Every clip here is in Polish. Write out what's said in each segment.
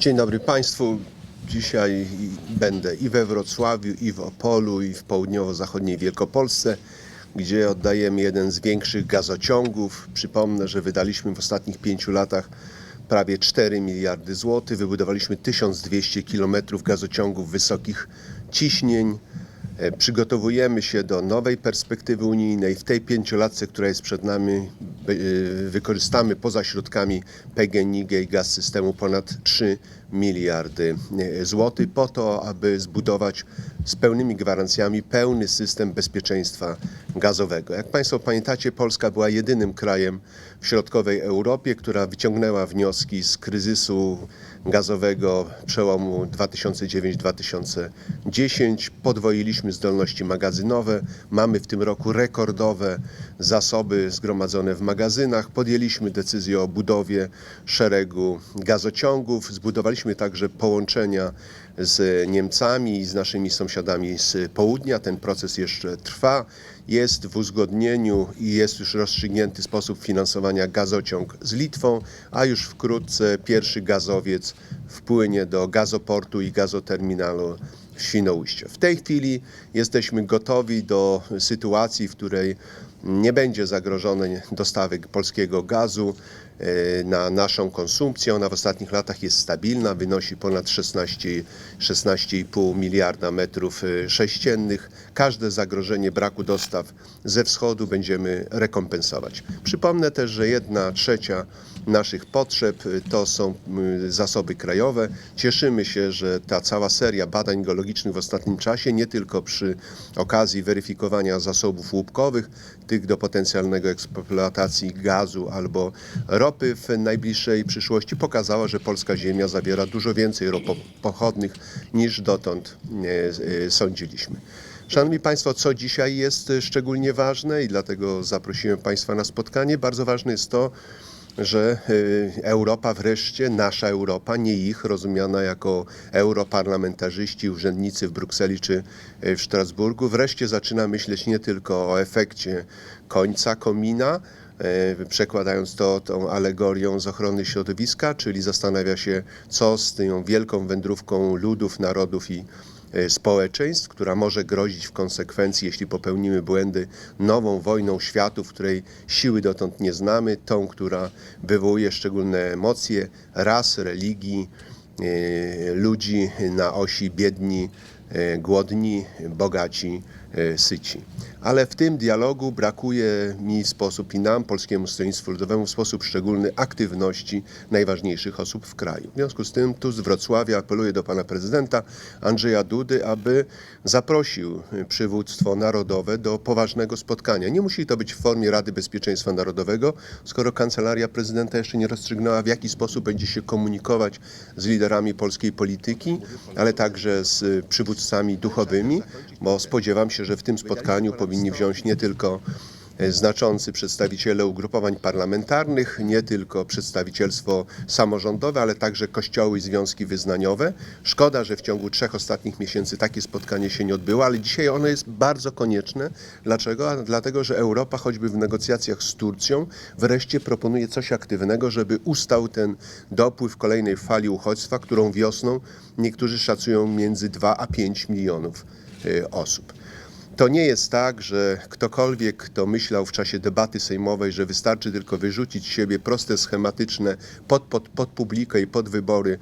Dzień dobry Państwu. Dzisiaj będę i we Wrocławiu, i w Opolu, i w południowo-zachodniej Wielkopolsce, gdzie oddajemy jeden z większych gazociągów. Przypomnę, że wydaliśmy w ostatnich pięciu latach prawie 4 miliardy złotych. Wybudowaliśmy 1200 kilometrów gazociągów wysokich ciśnień. E, Przygotowujemy się do nowej perspektywy unijnej. W tej pięciolatce, która jest przed nami, wykorzystamy poza środkami PGNiG i gaz systemu ponad 3 miliardy e, złotych po to, aby zbudować z pełnymi gwarancjami pełny system bezpieczeństwa gazowego. Jak Państwo pamiętacie, Polska była jedynym krajem w środkowej Europie, która wyciągnęła wnioski z kryzysu gazowego przełomu 2009-2010. Podwoiliśmy zdolności magazynowe. Mamy w tym roku rekordowe zasoby zgromadzone w magazynach. Podjęliśmy decyzję o budowie szeregu gazociągów. Zbudowaliśmy także połączenia z Niemcami i z naszymi sąsiadami z południa. Ten proces jeszcze trwa. Jest w uzgodnieniu i jest już rozstrzygnięty sposób finansowania gazociąg z Litwą, a już wkrótce pierwszy gazowiec wpłynie do gazoportu i gazoterminalu w Świnoujście. W tej chwili jesteśmy gotowi do sytuacji, w której nie będzie zagrożone dostawy polskiego gazu na naszą konsumpcję. Ona w ostatnich latach jest stabilna, wynosi ponad 16, 16,5 miliarda metrów e, sześciennych. Każde zagrożenie braku dostaw ze wschodu będziemy rekompensować. Przypomnę też, że jedna trzecia naszych potrzeb e, to są y, zasoby krajowe. Cieszymy się, że ta cała seria badań geologicznych w ostatnim czasie, nie tylko przy okazji weryfikowania zasobów łupkowych, tych do potencjalnego eksploatacji gazu albo ropy w najbliższej przyszłości, pokazała, że polska ziemia zawiera dużo więcej ropopochodnych niż dotąd e, e, sądziliśmy. Szanowni Państwo, co dzisiaj jest e, szczególnie ważne i dlatego zaprosiłem Państwa na spotkanie. Bardzo ważne jest to, że Europa wreszcie, nasza Europa, nie ich, rozumiana jako europarlamentarzyści, urzędnicy w Brukseli czy w Strasburgu, wreszcie zaczyna myśleć nie tylko o efekcie końca komina, przekładając to tą alegorią z ochrony środowiska, czyli zastanawia się, co z tą wielką wędrówką ludów, narodów i e, społeczeństw, która może grozić w konsekwencji, jeśli popełnimy błędy, nową wojną światu, w której siły dotąd nie znamy, tą, która wywołuje szczególne emocje ras, religii, e, ludzi na osi biedni, e, głodni, bogaci, e, syci. Ale w tym dialogu brakuje mi w sposób i nam, Polskiemu Stronnictwu Ludowemu, w sposób szczególny aktywności najważniejszych osób w kraju. W związku z tym tu z Wrocławia apeluję do pana prezydenta Andrzeja Dudy, aby zaprosił przywództwo narodowe do poważnego spotkania. Nie musi to być w formie Rady Bezpieczeństwa Narodowego, skoro kancelaria prezydenta jeszcze nie rozstrzygnęła, w jaki sposób będzie się komunikować z liderami polskiej polityki, ale także z przywódcami duchowymi, bo spodziewam się, że w tym spotkaniu powinni wziąć nie tylko e, znaczący przedstawiciele ugrupowań parlamentarnych, nie tylko przedstawicielstwo samorządowe, ale także kościoły i związki wyznaniowe. Szkoda, że w ciągu trzech ostatnich miesięcy takie spotkanie się nie odbyło, ale dzisiaj ono jest bardzo konieczne. Dlaczego? Dlatego, że Europa, choćby w negocjacjach z Turcją, wreszcie proponuje coś aktywnego, żeby ustał ten dopływ kolejnej fali uchodźstwa, którą wiosną niektórzy szacują między 2 a 5 milionów e, osób. To nie jest tak, że ktokolwiek, kto myślał w czasie debaty sejmowej, że wystarczy tylko wyrzucić z siebie proste, schematyczne pod, pod, pod publikę i pod wybory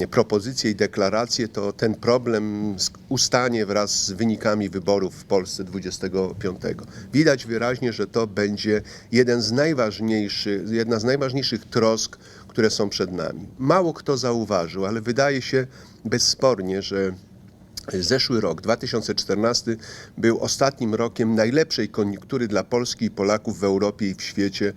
e, propozycje i deklaracje, to ten problem ustanie wraz z wynikami wyborów w Polsce 25. Widać wyraźnie, że to będzie jeden z najważniejszych, jedna z najważniejszych trosk, które są przed nami. Mało kto zauważył, ale wydaje się bezspornie, że Zeszły rok, 2014, był ostatnim rokiem najlepszej koniunktury dla Polski i Polaków w Europie i w świecie e,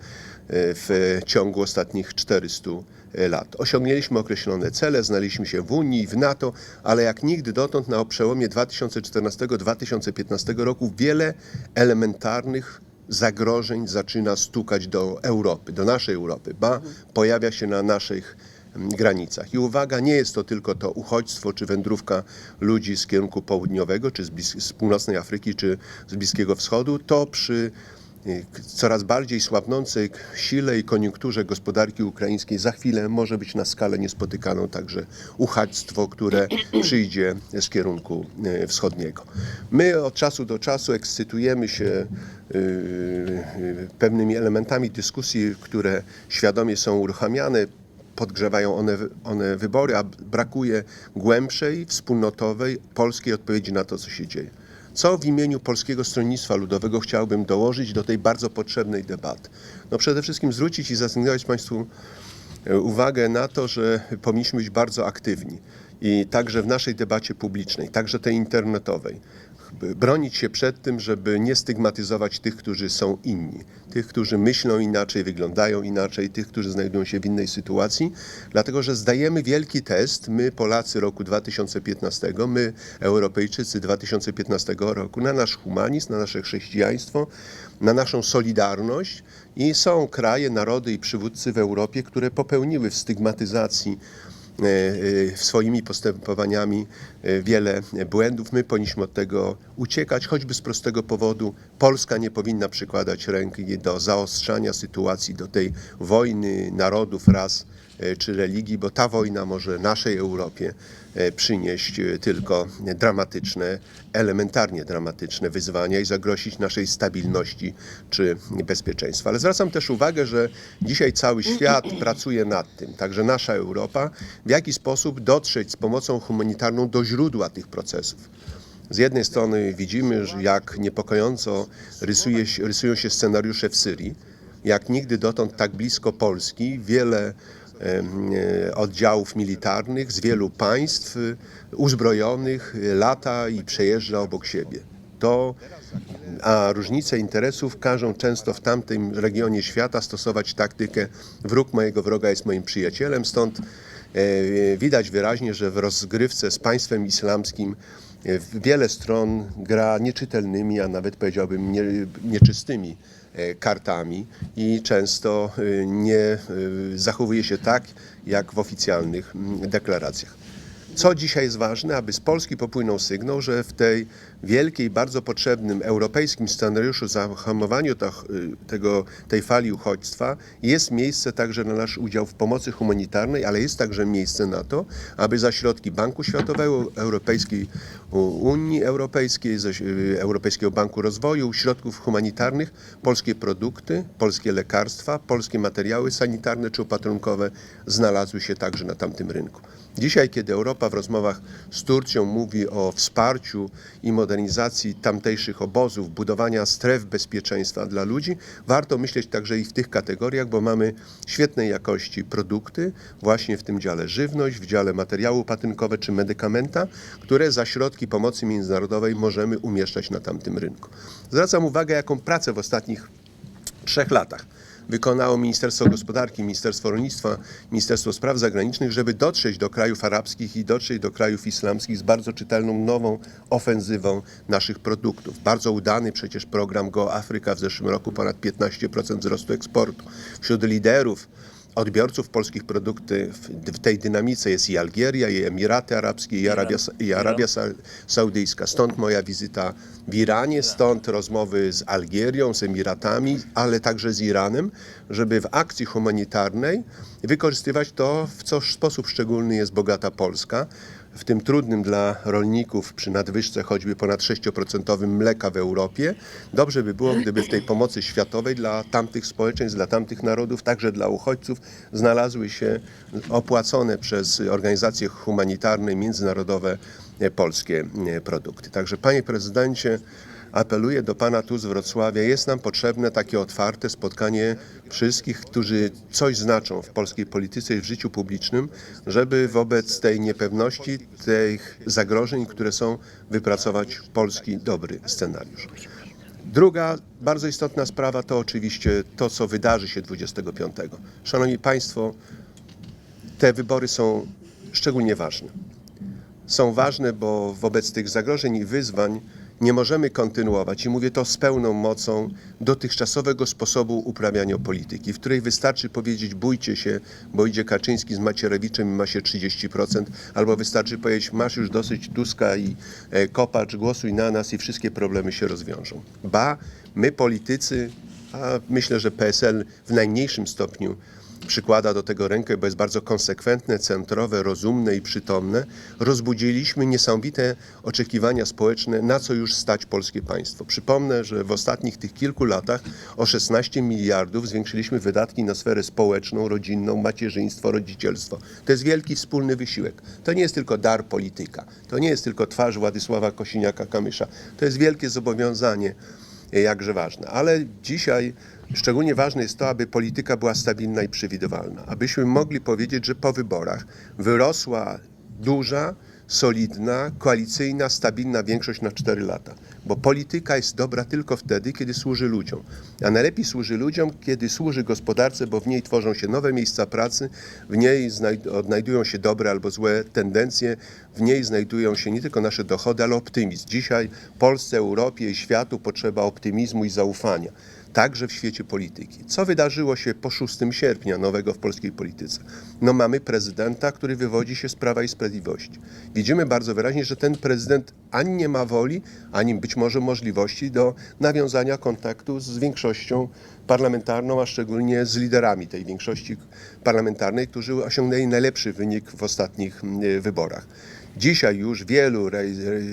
w ciągu ostatnich 400 lat. Osiągnęliśmy określone cele, znaliśmy się w Unii i w NATO, ale jak nigdy dotąd na przełomie 2014-2015 roku wiele elementarnych zagrożeń zaczyna stukać do Europy, do naszej Europy, ba pojawia się na naszych granicach. I uwaga, nie jest to tylko to uchodźstwo czy wędrówka ludzi z kierunku południowego, czy z, z północnej Afryki, czy z Bliskiego Wschodu. To przy y, coraz bardziej słabnącej sile i koniunkturze gospodarki ukraińskiej za chwilę może być na skalę niespotykaną także uchodźstwo, które przyjdzie z kierunku y, wschodniego. My od czasu do czasu ekscytujemy się y, pewnymi elementami dyskusji, które świadomie są uruchamiane podgrzewają one, one wybory, a brakuje głębszej, wspólnotowej, polskiej odpowiedzi na to, co się dzieje. Co w imieniu Polskiego Stronnictwa Ludowego chciałbym dołożyć do tej bardzo potrzebnej debaty? No przede wszystkim zwrócić i zasygnalizować Państwu e, uwagę na to, że powinniśmy być bardzo aktywni i także w naszej debacie publicznej, także tej internetowej. Bronić się przed tym, żeby nie stygmatyzować tych, którzy są inni, tych, którzy myślą inaczej, wyglądają inaczej, tych, którzy znajdują się w innej sytuacji, dlatego że zdajemy wielki test, my Polacy roku 2015, my Europejczycy 2015 roku, na nasz humanizm, na nasze chrześcijaństwo, na naszą solidarność. I są kraje, narody i przywódcy w Europie, które popełniły w stygmatyzacji e, e, swoimi postępowaniami wiele błędów. My powinniśmy od tego uciekać, choćby z prostego powodu. Polska nie powinna przykładać ręki do zaostrzania sytuacji, do tej wojny narodów, ras e, czy religii, bo ta wojna może naszej Europie e, przynieść e, tylko dramatyczne, elementarnie dramatyczne wyzwania i zagrozić naszej stabilności czy bezpieczeństwa. Ale zwracam też uwagę, że dzisiaj cały świat pracuje nad tym, także nasza Europa, w jaki sposób dotrzeć z pomocą humanitarną do źródła tych procesów. Z jednej strony widzimy, jak niepokojąco rysuje, rysują się scenariusze w Syrii, jak nigdy dotąd tak blisko Polski, wiele e, oddziałów militarnych z wielu państw e, uzbrojonych e, lata i przejeżdża obok siebie. To, a różnice interesów każą często w tamtym regionie świata stosować taktykę wróg mojego wroga jest moim przyjacielem, stąd widać wyraźnie, że w rozgrywce z państwem islamskim e, wiele stron gra nieczytelnymi, a nawet powiedziałbym nie, nieczystymi e, kartami i często e, nie e, zachowuje się tak, jak w oficjalnych mm, deklaracjach. Co dzisiaj jest ważne, aby z Polski popłynął sygnał, że w tej wielkiej, bardzo potrzebnym europejskim scenariuszu zahamowaniu to, tego, tej fali uchodźstwa jest miejsce także na nasz udział w pomocy humanitarnej, ale jest także miejsce na to, aby za środki Banku Światowego, Europejskiej Unii Europejskiej, ze- Europejskiego Banku Rozwoju, środków humanitarnych, polskie produkty, polskie lekarstwa, polskie materiały sanitarne czy opatrunkowe znalazły się także na tamtym rynku. Dzisiaj, kiedy Europa w rozmowach z Turcją mówi o wsparciu i modernizacji tamtejszych obozów, budowania stref bezpieczeństwa dla ludzi, warto myśleć także i w tych kategoriach, bo mamy świetnej jakości produkty, właśnie w tym dziale żywność, w dziale materiały opatrunkowe czy medykamenta, które za środki pomocy międzynarodowej możemy umieszczać na tamtym rynku. Zwracam uwagę, jaką pracę w ostatnich trzech latach wykonało Ministerstwo Gospodarki, Ministerstwo Rolnictwa, Ministerstwo Spraw Zagranicznych, żeby dotrzeć do krajów arabskich i dotrzeć do krajów islamskich z bardzo czytelną, nową ofensywą naszych produktów. Bardzo udany przecież program Go Afryka w zeszłym roku, ponad 15% wzrostu eksportu. Wśród liderów odbiorców polskich produktów w, tej dynamice jest i Algieria, i Emiraty Arabskie, i Arabia, i Arabia Sa- Saudyjska. Stąd moja wizyta w Iranie, stąd rozmowy z Algierią, z Emiratami, ale także z Iranem, żeby w akcji humanitarnej wykorzystywać to, w co sposób szczególny jest bogata Polska. W tym trudnym dla rolników przy nadwyżce choćby ponad 6% mleka w Europie. Dobrze by było, gdyby w tej pomocy światowej dla tamtych społeczeństw, dla tamtych narodów, także dla uchodźców znalazły się opłacone przez organizacje humanitarne, międzynarodowe e, polskie e, produkty. Także panie prezydencie, apeluję do pana tu z Wrocławia. Jest nam potrzebne takie otwarte spotkanie wszystkich, którzy coś znaczą w polskiej polityce i w życiu publicznym, żeby wobec tej niepewności, tych zagrożeń, które są, wypracować polski dobry scenariusz. Druga bardzo istotna sprawa to oczywiście to, co wydarzy się 25. Szanowni Państwo, te wybory są szczególnie ważne. Są ważne, bo wobec tych zagrożeń i wyzwań nie możemy kontynuować, i mówię to z pełną mocą, dotychczasowego sposobu uprawiania polityki, w której wystarczy powiedzieć bójcie się, bo idzie Kaczyński z Macierewiczem i ma się 30%, albo wystarczy powiedzieć masz już dosyć Tuska i e, Kopacz, głosuj na nas i wszystkie problemy się rozwiążą. Ba, my politycy a myślę, że PSL w najmniejszym stopniu przykłada do tego rękę, bo jest bardzo konsekwentne, centrowe, rozumne i przytomne, rozbudziliśmy niesamowite oczekiwania społeczne, na co już stać polskie państwo. Przypomnę, że w ostatnich tych kilku latach o 16 miliardów zwiększyliśmy wydatki na sferę społeczną, rodzinną, macierzyństwo, rodzicielstwo. To jest wielki wspólny wysiłek. To nie jest tylko dar polityka. To nie jest tylko twarz Władysława Kosiniaka-Kamysza. To jest wielkie zobowiązanie jakże ważne. Ale dzisiaj szczególnie ważne jest to, aby polityka była stabilna i przewidywalna. Abyśmy mogli powiedzieć, że po wyborach wyrosła duża, solidna, koalicyjna, stabilna większość na 4 lata. Bo polityka jest dobra tylko wtedy, kiedy służy ludziom. A najlepiej służy ludziom, kiedy służy gospodarce, bo w niej tworzą się nowe miejsca pracy, w niej odnajdują się dobre albo złe tendencje, w niej znajdują się nie tylko nasze dochody, ale optymizm. Dzisiaj Polsce, Europie i światu potrzeba optymizmu i zaufania także w świecie polityki. Co wydarzyło się po 6 sierpnia nowego w polskiej polityce? No mamy prezydenta, który wywodzi się z Prawa i Sprawiedliwości. Widzimy bardzo wyraźnie, że ten prezydent ani nie ma woli, ani być może możliwości do nawiązania kontaktu z większością parlamentarną, a szczególnie z liderami tej większości parlamentarnej, którzy osiągnęli najlepszy wynik w ostatnich wyborach. Dzisiaj już wielu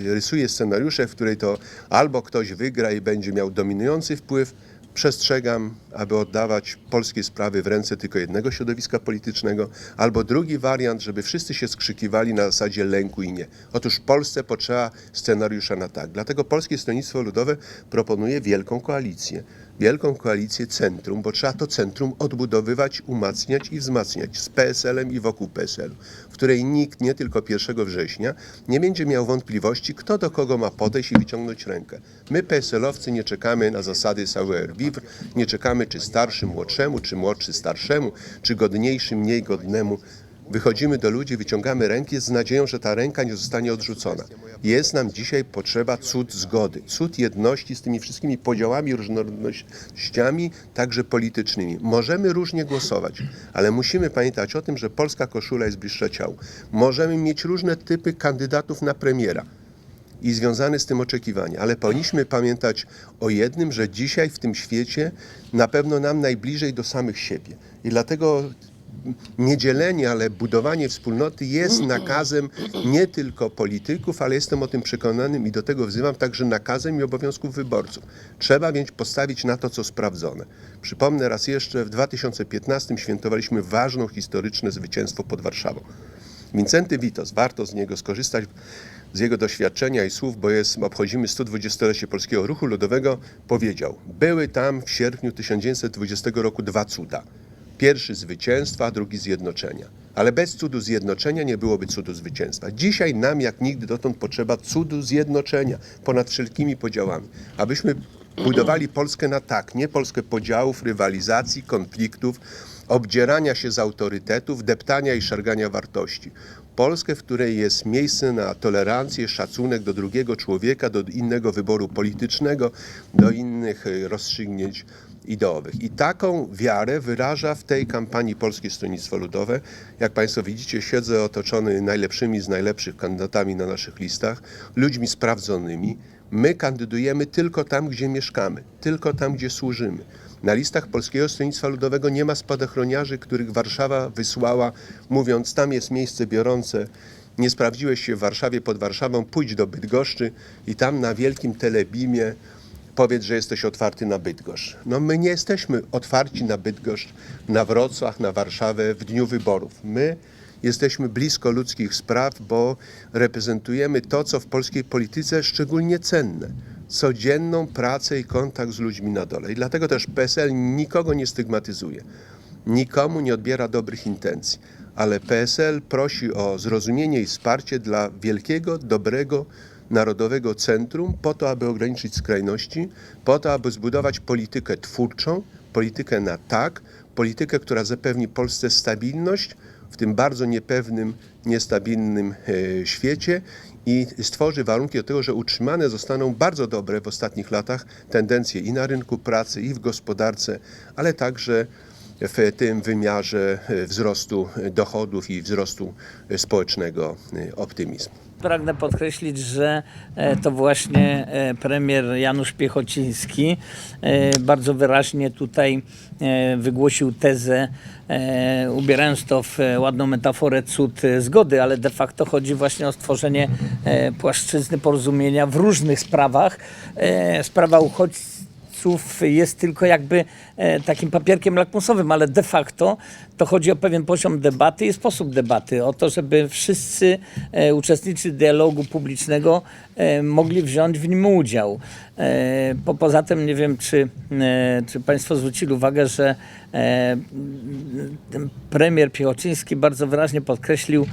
rysuje scenariusze, w której to albo ktoś wygra i będzie miał dominujący wpływ, Przestrzegam, aby oddawać polskie sprawy w ręce tylko jednego środowiska politycznego, albo drugi wariant, żeby wszyscy się skrzykiwali na zasadzie lęku i nie. Otóż Polsce potrzeba scenariusza na tak. Dlatego Polskie Stronnictwo Ludowe proponuje wielką koalicję. Wielką koalicję centrum, bo trzeba to centrum odbudowywać, umacniać i wzmacniać z PSL-em i wokół PSL-u, w której nikt, nie tylko 1 września, nie będzie miał wątpliwości, kto do kogo ma podejść i wyciągnąć rękę. My, PSL-owcy, nie czekamy na zasady nie czekamy, czy starszy młodszemu, czy młodszy starszemu, czy godniejszy mniej godnemu. Wychodzimy do ludzi, wyciągamy rękę z nadzieją, że ta ręka nie zostanie odrzucona. Jest nam dzisiaj potrzeba cud zgody, cud jedności z tymi wszystkimi podziałami, różnorodnościami, także politycznymi. Możemy różnie głosować, ale musimy pamiętać o tym, że polska koszula jest bliższa ciału. Możemy mieć różne typy kandydatów na premiera i związane z tym oczekiwania. Ale powinniśmy pamiętać o jednym, że dzisiaj w tym świecie na pewno nam najbliżej do samych siebie. I dlatego niedzielenie, ale budowanie wspólnoty jest nakazem nie tylko polityków, ale jestem o tym przekonanym i do tego wzywam także nakazem i obowiązków wyborców. Trzeba więc postawić na to, co sprawdzone. Przypomnę raz jeszcze, w 2015 świętowaliśmy ważną historyczne zwycięstwo pod Warszawą. Wincenty Witos, warto z niego skorzystać, z jego doświadczenia i słów, bo jest, obchodzimy 120-lecie Polskiego Ruchu Ludowego, powiedział, były tam w sierpniu 1920 roku dwa cuda. Pierwszy zwycięstwa, a drugi zjednoczenia. Ale bez cudu zjednoczenia nie byłoby cudu zwycięstwa. Dzisiaj nam jak nigdy dotąd potrzeba cudu zjednoczenia ponad wszelkimi podziałami. Abyśmy budowali Polskę na tak, nie Polskę podziałów, rywalizacji, konfliktów, obdzierania się z autorytetów, deptania i szargania wartości. Polskę, w której jest miejsce na tolerancję, szacunek do drugiego człowieka, do innego wyboru politycznego, do innych e, rozstrzygnięć ideowych. I taką wiarę wyraża w tej kampanii Polskie Stronnictwo Ludowe. Jak Państwo widzicie, siedzę otoczony najlepszymi z najlepszych kandydatami na naszych listach, ludźmi sprawdzonymi. My kandydujemy tylko tam, gdzie mieszkamy, tylko tam, gdzie służymy. Na listach Polskiego Stronnictwa Ludowego nie ma spadochroniarzy, których Warszawa wysłała, mówiąc, tam jest miejsce biorące. Nie sprawdziłeś się w Warszawie pod Warszawą, pójdź do Bydgoszczy i tam na wielkim telebimie powiedz, że jesteś otwarty na Bydgoszcz. No my nie jesteśmy otwarci na Bydgoszcz, na Wrocław, na Warszawę w dniu wyborów. My jesteśmy blisko ludzkich spraw, bo reprezentujemy to, co w polskiej polityce szczególnie cenne. Codzienną pracę i kontakt z ludźmi na dole. I dlatego też PSL nikogo nie stygmatyzuje. Nikomu nie odbiera dobrych intencji. Ale PSL prosi o zrozumienie i wsparcie dla wielkiego, dobrego, narodowego centrum po to, aby ograniczyć skrajności, po to, aby zbudować politykę twórczą, politykę na tak, politykę, która zapewni Polsce stabilność w tym bardzo niepewnym, niestabilnym e, świecie i stworzy warunki do tego, że utrzymane zostaną bardzo dobre w ostatnich latach tendencje i na rynku pracy, i w gospodarce, ale także w tym wymiarze e, wzrostu dochodów i wzrostu e, społecznego e, optymizmu. Pragnę podkreślić, że to właśnie premier Janusz Piechociński bardzo wyraźnie tutaj wygłosił tezę, ubierając to w ładną metaforę cud zgody, ale de facto chodzi właśnie o stworzenie płaszczyzny porozumienia w różnych sprawach. Sprawa uchodźców jest tylko jakby e, takim papierkiem lakmusowym, ale de facto to chodzi o pewien poziom debaty i sposób debaty, o to, żeby wszyscy e, uczestnicy dialogu publicznego e, mogli wziąć w nim udział. Po, poza tym nie wiem, czy, czy Państwo zwrócili uwagę, że premier Piechociński bardzo wyraźnie podkreślił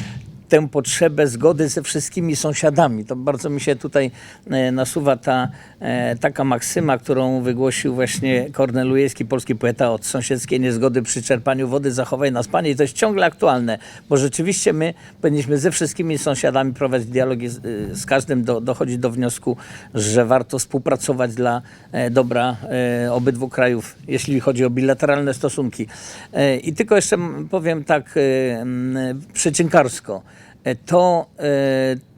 tę potrzebę zgody ze wszystkimi sąsiadami. To bardzo mi się tutaj e, nasuwa ta e, taka maksyma, którą wygłosił właśnie Kornel Ujejski, polski poeta od sąsiedzkiej niezgody przy czerpaniu wody zachowaj nas Panie. I to jest ciągle aktualne, bo rzeczywiście my powinniśmy ze wszystkimi sąsiadami prowadzić dialogi, z, y, z każdym do, dochodzić do wniosku, że warto współpracować dla e, dobra e, obydwu krajów, jeśli chodzi o bilateralne stosunki. E, I tylko jeszcze powiem tak e. E, To, e,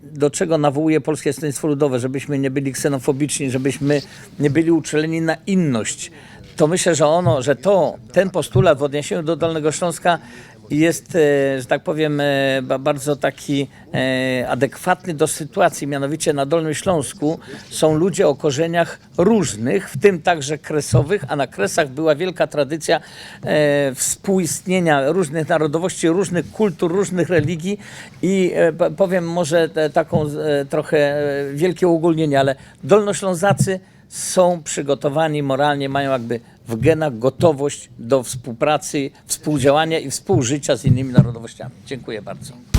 do czego nawołuje Polskie Stronnictwo Ludowe, żebyśmy nie byli ksenofobiczni, żebyśmy nie byli uczuleni na inność, to myślę, że ono, że to, ten postulat w odniesieniu do Dolnego Śląska jest, e, że tak powiem, e, ba- bardzo taki e, adekwatny do sytuacji. Mianowicie na Dolnym Śląsku są ludzie o korzeniach różnych, w tym także kresowych, a na kresach była wielka tradycja współistnienia różnych narodowości, różnych kultur, różnych religii i powiem może taką trochę wielkie uogólnienie, ale Dolnoślązacy są przygotowani moralnie, mają jakby w genach gotowość do współpracy, współdziałania i współżycia z innymi narodowościami. Dziękuję bardzo.